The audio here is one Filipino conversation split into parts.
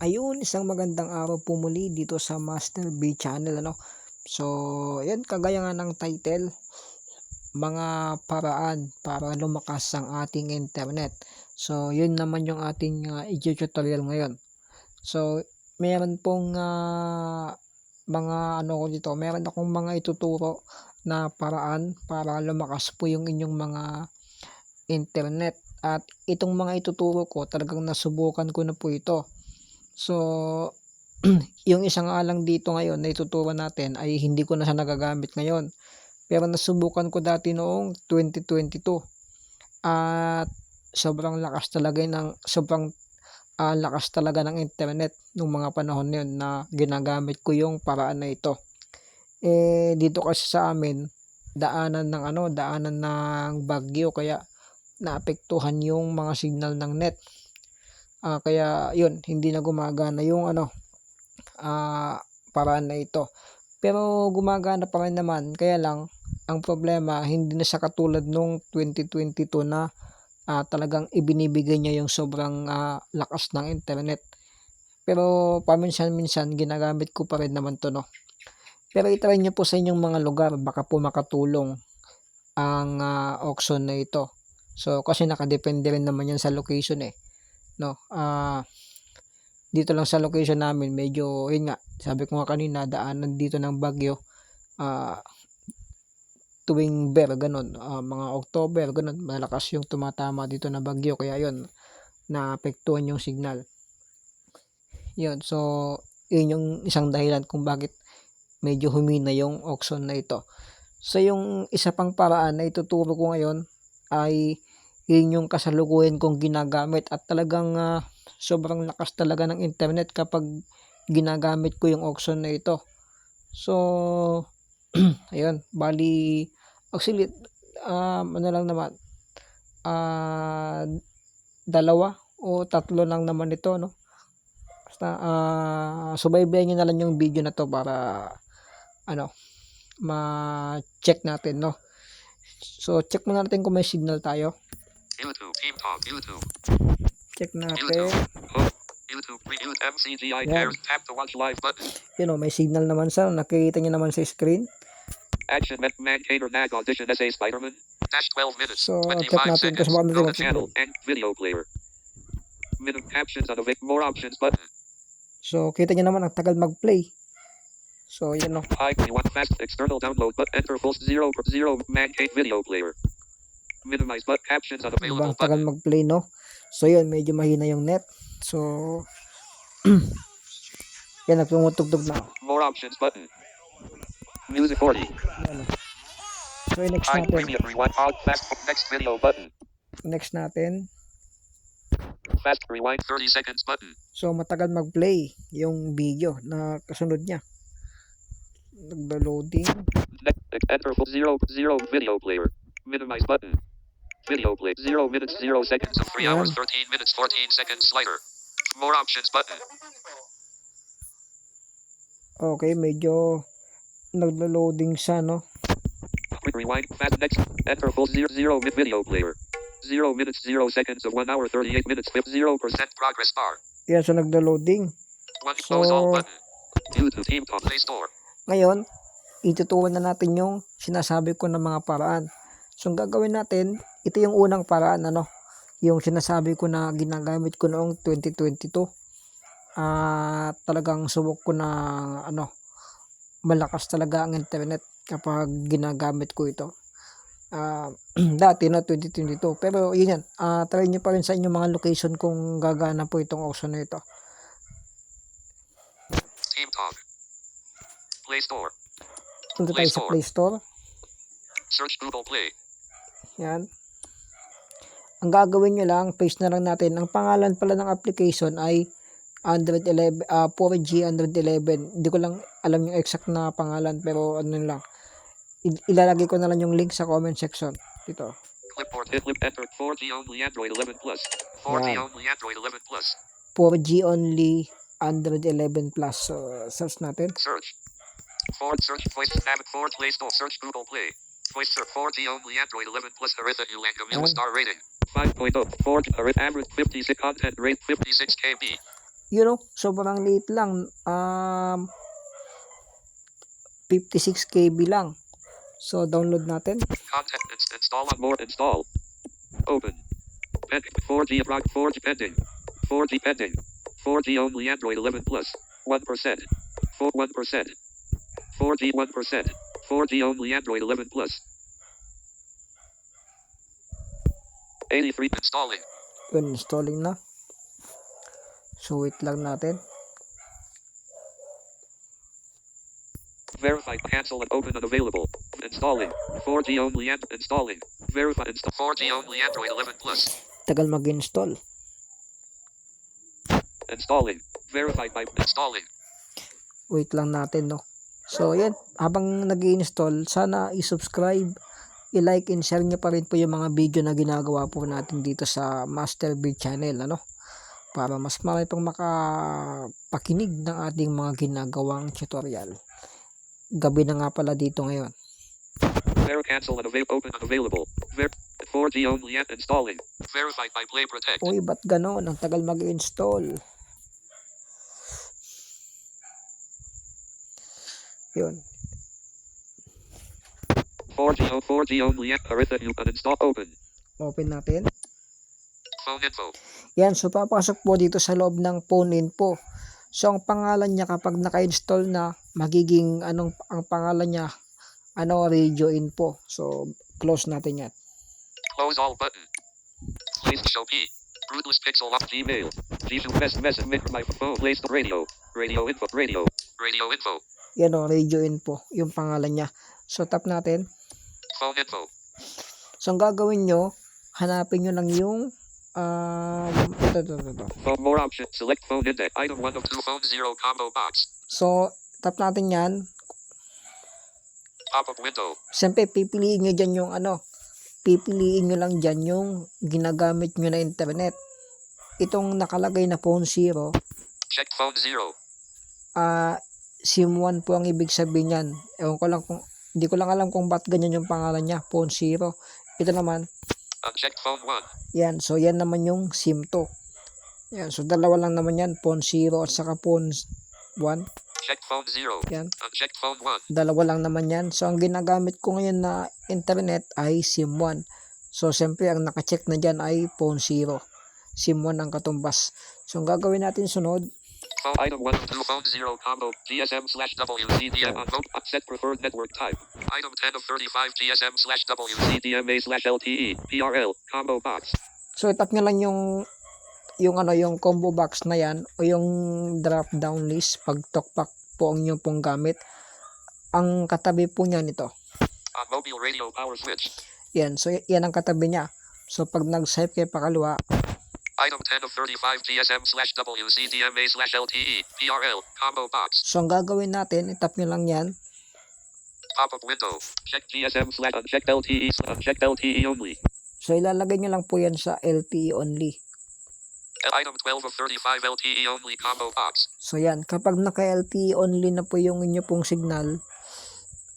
Ayun, isang magandang araw po muli dito sa Master B Channel ano. So, ayan kagaya nga ng title, mga paraan para lumakas ang ating internet. So, yun naman yung ating uh, tutorial ngayon. So, meron pong uh, mga ano ko dito, meron akong mga ituturo na paraan para lumakas po yung inyong mga internet. At itong mga ituturo ko, talagang nasubukan ko na po ito. So, yung isang alang dito ngayon na ituturo natin ay hindi ko na siya nagagamit ngayon. Pero nasubukan ko dati noong 2022. At sobrang lakas talaga ng sobrang uh, lakas talaga ng internet nung mga panahon na yun na ginagamit ko yung paraan na ito. Eh dito kasi sa amin daanan ng ano, daanan ng bagyo kaya naapektuhan yung mga signal ng net Uh, kaya yun, hindi na gumagana yung ano, uh, paraan na ito. Pero gumagana pa rin naman, kaya lang, ang problema, hindi na siya katulad nung 2022 na uh, talagang ibinibigay niya yung sobrang uh, lakas ng internet. Pero paminsan-minsan ginagamit ko pa rin naman to no. Pero itry nyo po sa inyong mga lugar, baka po makatulong ang uh, auction na ito. So kasi nakadepende rin naman yan sa location eh no? Ah uh, dito lang sa location namin medyo yun nga sabi ko nga kanina daanan dito ng bagyo ah uh, tuwing ber ganun uh, mga October ganun malakas yung tumatama dito na bagyo kaya yun naapektuhan yung signal. Yun so yun yung isang dahilan kung bakit medyo humina yung auction na ito. So yung isa pang paraan na ituturo ko ngayon ay yun yung kasalukuyan kong ginagamit at talagang uh, sobrang lakas talaga ng internet kapag ginagamit ko yung auction na ito. So ayun bali actually um, ano lang naman uh, dalawa o tatlo lang naman ito no? Basta uh, subaybayan nyo na lang yung video na to para ano ma-check natin no? So check muna natin kung may signal tayo YouTube, Team Talk, YouTube, Check natin. YouTube, Hook, YouTube, Mute, MCGI. Pairs, tap to watch live button, Yun o, may signal naman sa, nakikita nyo naman sa screen. Action, Met, Mancater, Nag, Audition, SA, Spider-Man, Dash 12 minutes, So, check 25 natin seconds, natin to channel, and video player. Minimum captions on the Vic, more options button. So, kita nyo naman, ang tagal mag-play. So, yun o. High, you want fast external download, but enter full zero, zero, Mancate video player. Minimize, but captions Diba, unavailable ang tagal mag-play, no? So, yun, medyo mahina yung net. So, yan, nagtumutugtog na. More options button. Music 40. Yan. So, next natin. premium rewind. Out fast. Next video button. Next natin. Fast rewind 30 seconds button. So, matagal mag-play yung video na kasunod niya. Nagda-loading. Enter full zero zero video player. Minimize button. Video play zero minutes zero seconds three hours Yan. 13 minutes 14 seconds slider. More options button. Okay, medyo nagda-loading siya, no? Quick rewind. Fast next enter full zero zero mid video player. Zero minutes zero seconds of one hour 38 minutes with zero percent progress bar. Yan, so nagda-loading. One close all So- button. YouTube team play store. Ngayon, itutuwan na natin yung sinasabi ko ng mga paraan. So, ang gagawin natin, ito yung unang paraan, ano, yung sinasabi ko na ginagamit ko noong 2022. Ah, talagang subok ko na, ano, malakas talaga ang internet kapag ginagamit ko ito. Ah, dati na 2022. Pero yun yan, ah, try nyo pa rin sa inyong mga location kung gagana po itong auction na ito. Team talk. Play store. Punta tayo sa. Play Store. Search Google Play. Yan. Ang gagawin nyo lang, paste na lang natin. Ang pangalan pala ng application ay Android 11, ah 4G Android 11. Hindi ko lang alam yung exact na pangalan pero ano lang. Ilalagay ko na lang yung link sa comment section. Dito. Clipboard clip enter 4G only Android 11 plus. 4G Wow. only Android 11 plus. 4G only Android 11 Plus. So, search natin. Search. Forward search voice forward Play Store search Google Play. Voice search 4G only Android 11 plus Aritha Ulang Camila Yan. star rating. 5.0 4 Arit average 56 content rate 56 KB. you know, sobrang liit lang. Um, 56 KB lang. So, download natin. Content ins- install on more install. Open. Pen- 4G rock 4G pending. 4G pending. 4G only Android 11 plus. 1%. 4 1%. 4G 1%. 4G only Android 11 plus. 83 installing. Yun, installing na. So, wait lang natin. Verify cancel and open unavailable. Installing. 4G only and installing. Verify install 4G only Android 11 plus. Tagal mag-install. Installing. Verified by installing. Wait lang natin, no? So, yan. Habang nag install sana i-subscribe, i-like and share nyo pa rin po yung mga video na ginagawa po natin dito sa Master B channel, ano? Para mas marami pong makapakinig ng ating mga ginagawang tutorial. Gabi na nga pala dito ngayon. Ver cancel and avail open unavailable. Ver 4G only and installing. Verified by Play Protect. Uy, ba't ganon? Ang tagal mag-install. Yun. 4G o 4G only and Aritha you uninstall open. Open natin. Phone info. Yan, so papasok po dito sa loob ng phone info. So ang pangalan niya kapag naka-install na, magiging anong ang pangalan niya, ano radio info. So close natin yan. Close all button. Place show P. Rootless pixel off Gmail. Gmail best message mic my phone. Place the radio. Radio info. Radio. Radio info. Yan o, radio info, yung pangalan niya. So tap natin. Phone info. So ang gagawin nyo, hanapin nyo lang yung um, ito, ito, ito. Phone more options. Select phone index. Item 1 of 2 phone 0 combo box. So tap natin yan. Pop up window. Siyempre, pipiliin nyo dyan yung ano, pipiliin nyo lang dyan yung ginagamit nyo na internet. Itong nakalagay na phone 0, Check phone 0. ah SIM 1 po ang ibig sabihin yan. Ewan ko lang kung, hindi ko lang alam kung ba't ganyan yung pangalan niya, phone 0. Ito naman, Unchecked phone 1. yan. So, yan naman yung SIM 2. Yan. So, dalawa lang naman yan, phone 0 at saka phone 1. Check phone 0. Yan. Unchecked phone 1. Dalawa lang naman yan. So, ang ginagamit ko ngayon na internet ay SIM 1. So, siyempre, ang nakacheck na dyan ay phone 0. SIM 1 ang katumbas. So, ang gagawin natin sunod, Phone item 1 of 2 phone 0 combo. GSM slash WCDM on vote. Set preferred network type. Item 10 of 35 GSM slash WCDMA slash LTE. PRL. Combo box. so, tap nyo lang yung yung ano yung combo box na yan o yung drop down list pag talkback po ang inyong pong gamit ang katabi po niyan ito On mobile radio power switch. yan so yan ang katabi niya so pag nag swipe kayo pakaliwa Item 10 of 35 GSM slash WCDMA slash LTE. PRL. Combo box. so ang gagawin natin itap nyo lang yan Pop up window. Check GSM slash unchecked LTE. sl- Unchecked LTE only. so ilalagay nyo lang po yan sa LTE only Item 12 of 35 LTE only combo box. So yan, kapag naka LTE only na po yung inyo pong signal,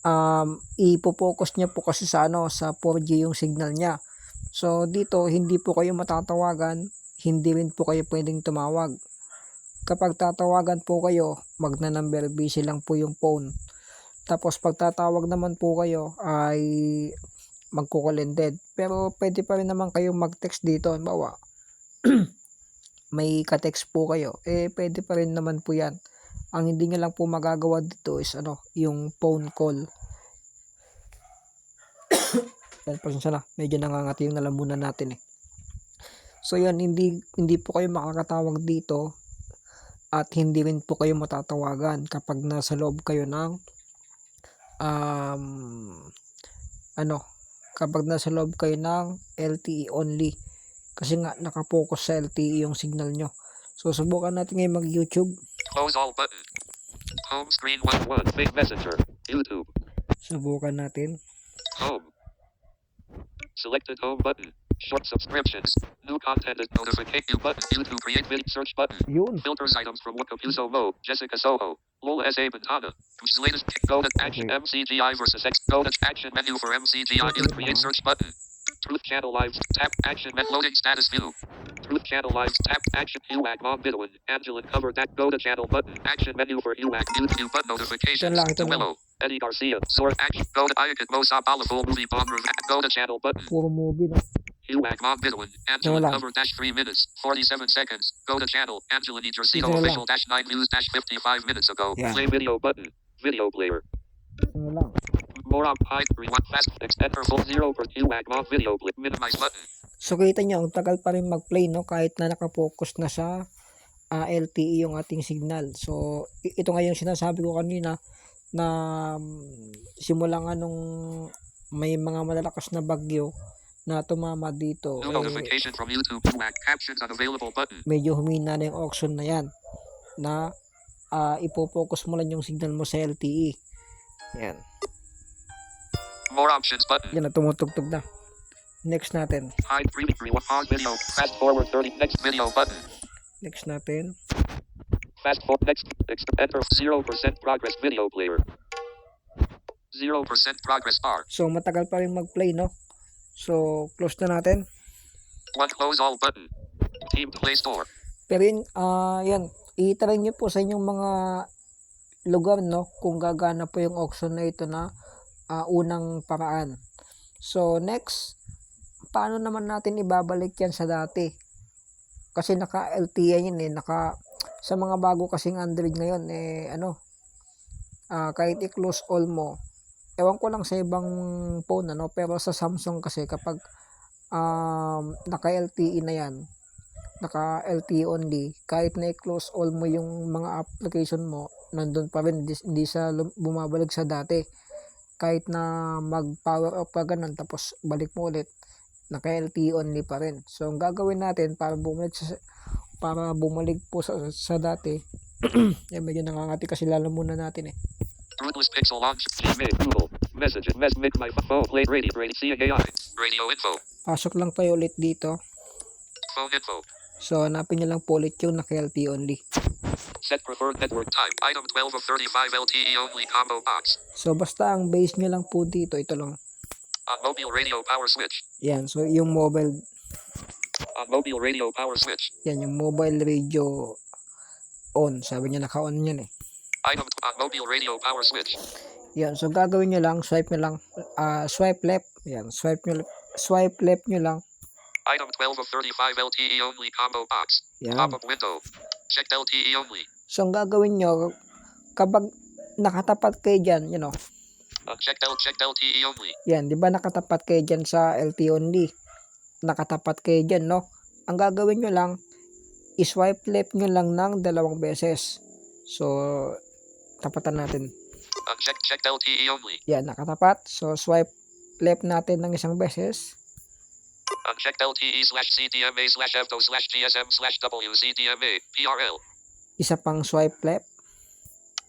um, ipo-focus niya po kasi sa ano, sa 4G yung signal niya. So dito, hindi po kayo matatawagan, hindi rin po kayo pwedeng tumawag. Kapag tatawagan po kayo, magna number busy lang po yung phone. Tapos pag tatawag naman po kayo ay magkukulended. Pero pwede pa rin naman kayong mag-text dito. Bawa, may ka-text po kayo, eh pwede pa rin naman po yan. Ang hindi nyo lang po magagawa dito is ano, yung phone call. Yan, pasensya na. Medyo nangangati yung nalamunan natin eh. So yan, hindi, hindi po kayo makakatawag dito at hindi rin po kayo matatawagan kapag nasa loob kayo ng um, ano, kapag nasa loob kayo ng LTE only kasi nga nakapokus sa LTE yung signal nyo. So subukan natin ngayon mag YouTube. Close all button. Home screen 1 1. Big messenger. YouTube. Subukan natin. Home. Selected home button. Short subscriptions. New content and notification you button. YouTube create video search button. Yun. Filters items from Wakapuso Mo. Jessica Soho. Lola S.A. Bantana. Whose latest go to action MCGI versus X. Go to action menu for MCGI. You create search button. Truth Channel Live. Tap action and loading status view. Truth Channel Live. Tap action. UAC Mom Bidwin. Angelin cover that. Go to channel button. Action menu for UAC. New button notifications. Lang. Willow. Eddie Garcia. Sort action. Go to Ayakat Mosap Full movie bomb room. Go to channel button. UAC Mom Bidwin. Angelin Wala. covered dash 3 minutes. 47 seconds. Go to channel. Angelin Ejercito Ito lang. official dash 9 news dash 55 minutes ago. Yeah. Play video button. Video player. More high 3 1 fast. Extend for full 0 for UAC Mom video play. Minimize button. So kita nyo, ang tagal pa rin mag-play no kahit na nakapokus na sa ah, LTE yung ating signal. So ito nga yung sinasabi ko kanina na mm, simula nga nung may mga malalakas na bagyo na tumama dito, No eh, notification from YouTube. UAC captions unavailable button. medyo humina na yung auction na yan na ah, ipopokus mo lang yung signal mo sa LTE. Yan. More options button. Yan na tumutugtog na. Next natin. Hide 3 3 1 pause video. Fast forward 30. Next video button. Next natin. Fast forward next. ex- Enter 0% progress video player. 0% progress bar. So matagal pa rin mag-play no. So close na natin. One close all button. Team Play Store. Pero yun, ah, yan, itry nyo po sa inyong mga lugar, no, kung gagana po yung auction na ito na ah, unang paraan. So, next, paano naman natin ibabalik yan sa dati? Kasi naka LTE yan eh, naka, sa mga bago kasing Android ngayon, eh, ano, ah, kahit i-close all mo, ewan ko lang sa ibang phone, ano, pero sa Samsung kasi kapag um, naka LTE na yan, naka LTE only, kahit na i-close all mo yung mga application mo, nandun pa rin, hindi, hindi lum- bumabalik sa dati. Kahit na mag-power off ka ganun, tapos balik mo ulit, naka LTE only pa rin. So, ang gagawin natin para bumalik sa, para bumalik po sa, sa dati, eh, medyo nangangati kasi lalo muna natin eh. Ruthless Pixel Launch. Gmail. Google. Messages. Mes. Mic. My phone. Play. Radio. Radio. CAI. Radio info. Pasok lang tayo ulit dito. Phone info. So, hanapin nyo lang po ulit yung naka LTE only. Set preferred network type. Item 12 of 35 LTE only combo box. So, basta ang base nyo lang po dito, ito lang. On mobile radio power switch. Yan, so yung mobile On mobile radio power switch. Yan, yung mobile radio on. Sabi niya naka-on yan eh. Item on mobile radio power switch. Yan, so gagawin nyo lang, swipe nyo lang, ah, swipe left. Yan, swipe nyo, swipe left nyo lang. Item 12 of 35 LTE only combo box. Yan. Pop-up window. Checked LTE only. So, ang gagawin nyo, kapag nakatapat kayo dyan, you know, Unchecked L. Checked LTE only. yan, di ba nakatapat kayo dyan sa LT only? Nakatapat kayo dyan, no? Ang gagawin nyo lang, iswipe left nyo lang ng dalawang beses. So, tapatan natin. Unchecked. Checked LTE only. Yan, nakatapat. So, swipe left natin ng isang beses. Unchecked LTE slash CDMA slash FO slash GSM slash WCDMA. PRL. Isa pang swipe left.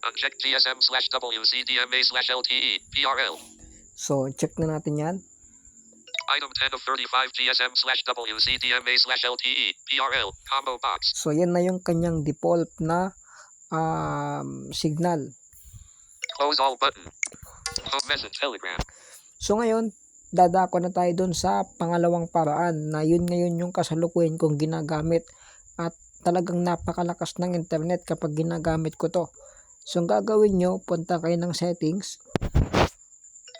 Unchecked GSM slash WCDMA slash LTE. PRL. So, check na natin yan. Item 10 of 35 GSM slash WCDMA slash LTE. PRL. Combo box. So, yan na yung kanyang default na um, signal. Close all button. Home message. Telegram. So, ngayon, dadako na tayo dun sa pangalawang paraan na yun ngayon yung kasalukuyan kong ginagamit at talagang napakalakas ng internet kapag ginagamit ko to. So, ang gagawin nyo, punta kayo ng settings.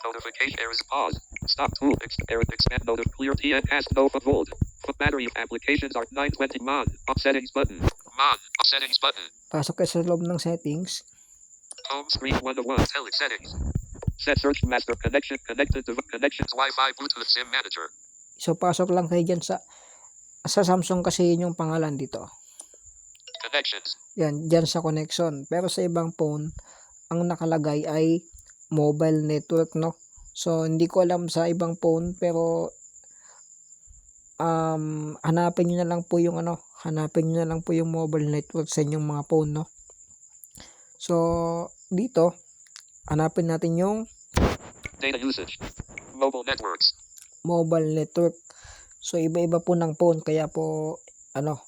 Notification errors. Pause. Stop tool. Error. Expand notif. Clear TN. Cast no. Put battery applications are 920 mon. Up settings button. Up settings button. Pasok kayo sa loob ng settings. Home screen 1 to 1. Tele settings. Set search master connection. Connected to connections. Wi-Fi Bluetooth SIM manager. So, pasok lang kayo dyan sa sa Samsung kasi yun yung pangalan dito. Connections. Yan, dyan sa connection. Pero sa ibang phone, ang nakalagay ay mobile network, no? So, hindi ko alam sa ibang phone, pero um, hanapin nyo na lang po yung ano, hanapin nyo na lang po yung mobile network sa inyong mga phone, no? So, dito, hanapin natin yung Data usage. Mobile networks. mobile network. So, iba-iba po ng phone, kaya po, ano,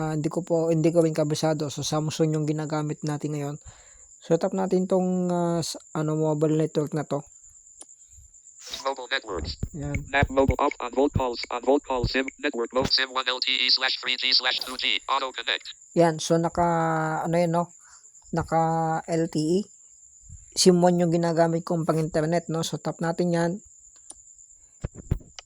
ah, hindi ko po, hindi ko rin kabisado. So, Samsung yung ginagamit natin ngayon. So, tap natin tong, s- ano, mobile network na to. Networks. Yan. NAP mobile off on Volt calls on Volt call SIM network mode SIM 1 LTE slash 3G slash 2G auto connect. Yan, so naka ano yun no? Naka LTE. SIM 1 yung ginagamit kong pang internet no. So tap natin yan.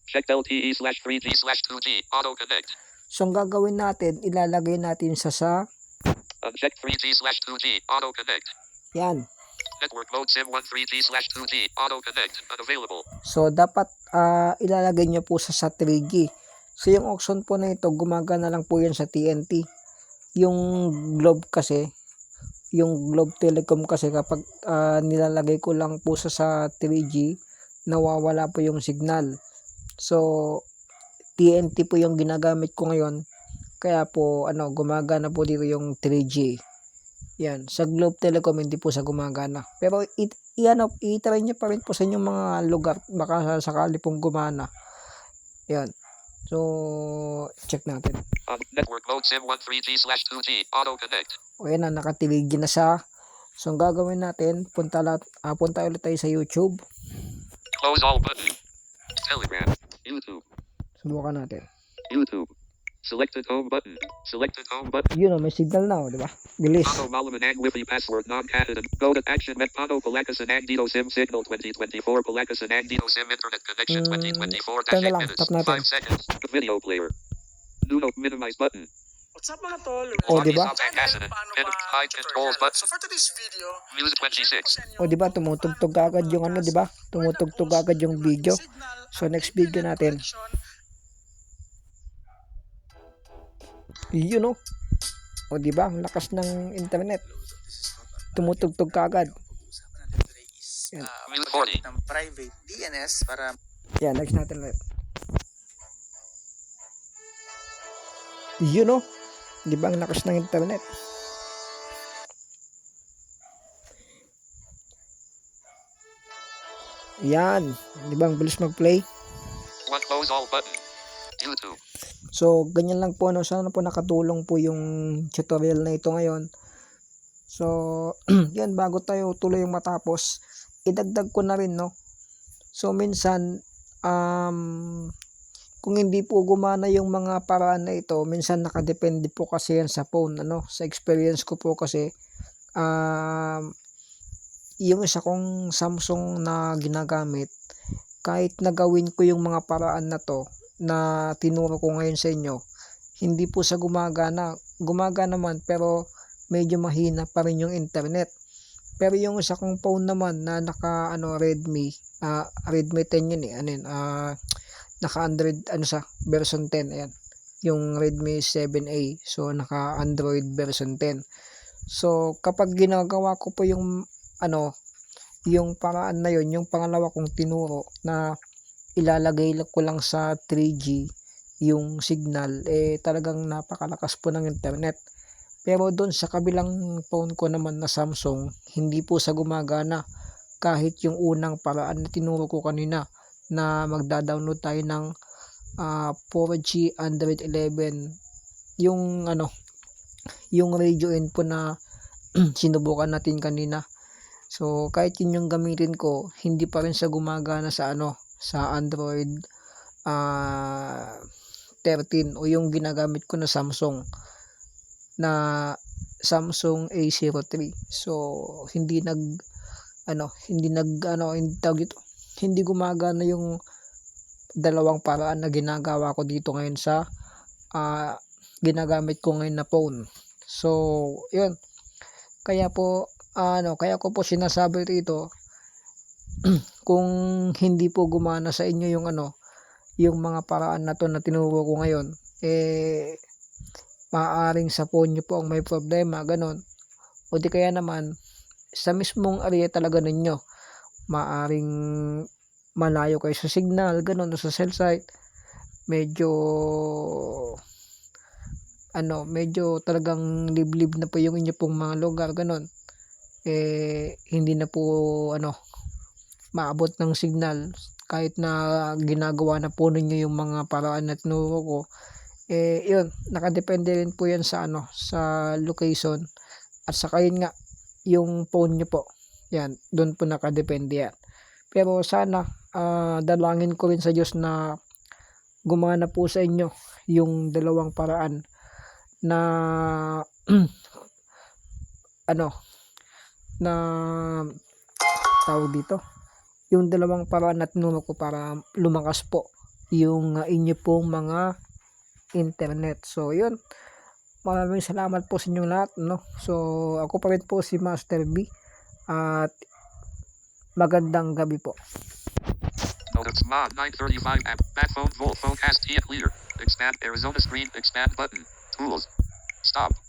Checked LTE slash 3G slash 2G auto connect. So ang gagawin natin, ilalagay natin sa sa Unchecked 3G slash 2G auto connect. yan. Network mode SIM 1 3G slash 2G auto connect unavailable. So dapat ah, ilalagay nyo po sa sa 3G. So yung option po na ito, gumagana lang po yan sa TNT. Yung Globe kasi, yung Globe Telecom kasi kapag ah, nilalagay ko lang po sa sa 3G, nawawala po yung signal. So TNT po yung ginagamit ko ngayon. Kaya po ano, gumagana po dito yung 3G. Yan, sa Globe Telecom hindi po sa gumagana. Pero it, i-ano, i-try nyo pa rin po sa inyong mga lugar baka sakali pong gumana. Yan. So, check natin. On network mode SIM 1 3G slash 2G auto connect. O yan na, nakatiligi na siya. So, ang gagawin natin, punta, lat, ah, punta ulit tayo sa YouTube. Close all button. Telegram. YouTube. Subukan natin. YouTube. Selected home button. Selected home button. Yun o, may signal na di ba? Bilis. Pano Malaman and Wifi password non-canon. Go to action met Pano Palakasan Agdito SIM signal 2024 Palakasan Agdito SIM internet connection Mm, 2024 ito na 8 lang, minutes. tap natin. 5 seconds. Video player. Nuno minimize button. What's up mga tol? O, di ba? Channel, paano And ba hide controls tutorial? button. So for today's video, Music 26. O, di ba? Tumutugtog agad yung ano, di ba? Tumutugtog agad yung video. So, next video natin. Yun o. O, di ba? Ang lakas ng internet. Tumutugtog ka agad. Yan. Music 40. ng private DNS para Yan, next natin ulit. Yun o. Di ba ang lakas ng internet? Yan. Di ba ang bilis mag-play? One close all button. YouTube. So, ganyan lang po. No? Sana po nakatulong po yung tutorial na ito ngayon. So, yan, bago tayo tuloy yung matapos, idagdag ko na rin, no? So, minsan, um, kung hindi po gumana yung mga paraan na ito, minsan nakadepende po kasi yan sa phone, ano? Sa experience ko po kasi, um, yung isa kong Samsung na ginagamit, kahit nagawin ko yung mga paraan na to, na tinuro ko ngayon sa inyo, hindi po sa gumagana. Gumagana man pero medyo mahina pa rin yung internet. Pero yung isa kong phone naman na naka ano Redmi, ah Redmi 10 yun eh. Ano yun, ah, naka Android ano sa version 10 ayan. Yung Redmi 7A. So naka Android version 10. So kapag ginagawa ko po yung ano yung paraan na yun, yung pangalawa kong tinuro na ilalagay ko lang sa 3G yung signal eh talagang napakalakas po ng internet. Pero doon sa kabilang phone ko naman na Samsung hindi po sa gumagana. Kahit yung unang paraan na tinuro ko kanina na magda-download tayo ng ah, 4G Android 11 yung ano yung radio in po na sinubukan natin kanina. So kahit yun yung gamitin ko hindi pa rin sa gumagana sa ano sa Android ah 13 o yung ginagamit ko na Samsung na Samsung A03 so hindi nag ano hindi nag ano hindi tawag ito hindi gumagana yung dalawang paraan na ginagawa ko dito ngayon sa ah, ginagamit ko ngayon na phone. So yun. Kaya po ano kaya ko po sinasabi rito kung hindi po gumana sa inyo yung ano yung mga paraan na to na tinuro ko ngayon eh maaaring sa phone nyo po ang may problema ganon. O di kaya naman sa mismong area talaga ninyo maaring malayo kayo sa signal ganon sa cell site. Medyo ano medyo talagang liblib na po yung inyo pong mga lugar ganon. Eh hindi na po ano maabot ng signal. Kahit na ginagawa na po ninyo yung mga paraan na tinuro ko eh yun nakadepende rin po yan sa ano sa location. At saka yun nga yung phone nyo po. Yan doon po nakadepende yan. Pero sana ah, dalangin ko rin sa Diyos na gumana po sa inyo yung dalawang paraan na ano na tawag dito yung dalawang paraan na tinuro ko para lumakas po yung uh, inyo pong mga internet so yun maraming salamat po sa inyong lahat no so ako pa rin po si Master B at magandang gabi po Notice mod 935 app. Back phone volt phone cast clear. Expand Arizona screen. Expand button. Tools. Stop.